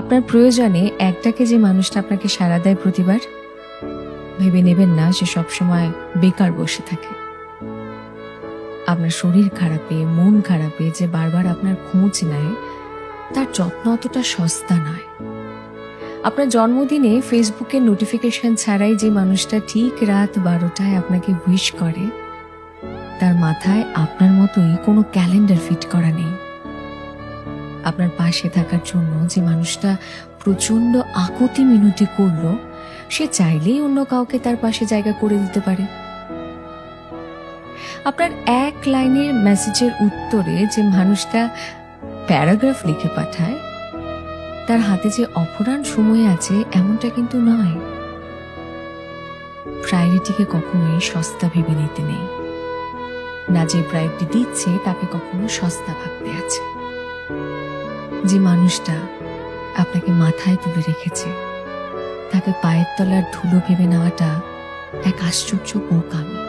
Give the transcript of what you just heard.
আপনার প্রয়োজনে একটাকে যে মানুষটা আপনাকে সাড়া দেয় প্রতিবার? ভেবে নেবেন না সে সবসময় বেকার বসে থাকে। আপনার শরীর খারাপে, মন খারাপে, যে বারবার আপনার খোঁজ নেয়, তার যত্ন অতটা সস্তা নয়। আপনার জন্মদিনে ফেসবুকে নোটিফিকেশন ছাড়াই যে মানুষটা ঠিক রাত বারোটায় আপনাকে উইশ করে, তার মাথায় আপনার মতোই কোনো ক্যালেন্ডার ফিট করা নেই। আপনার পাশে থাকার জন্য যে মানুষটা প্রচণ্ড আকুতি মিনতি করল, সে চাইলেই অন্য কাউকে তার পাশে জায়গা করে দিতে পারে। আপনার এক লাইনের মেসেজের উত্তরে যে মানুষটা প্যারাগ্রাফ লিখে পাঠায়, তার হাতে যে অপরাণ সময় আছে এমনটা কিন্তু নয়। প্রায়োরিটিকে কখনোই সস্তা ভেবে নিতে নেই। না যে প্রায়োরিটি দিচ্ছে, তাকে কখনো সস্তা ভাবতে আছে। যে মানুষটা আপনাকে মাথায় তুলে রেখেছে, তাকে পায়ের তলার ধুলো ভেবে নেওয়াটা এক আশ্চর্য বোকামি।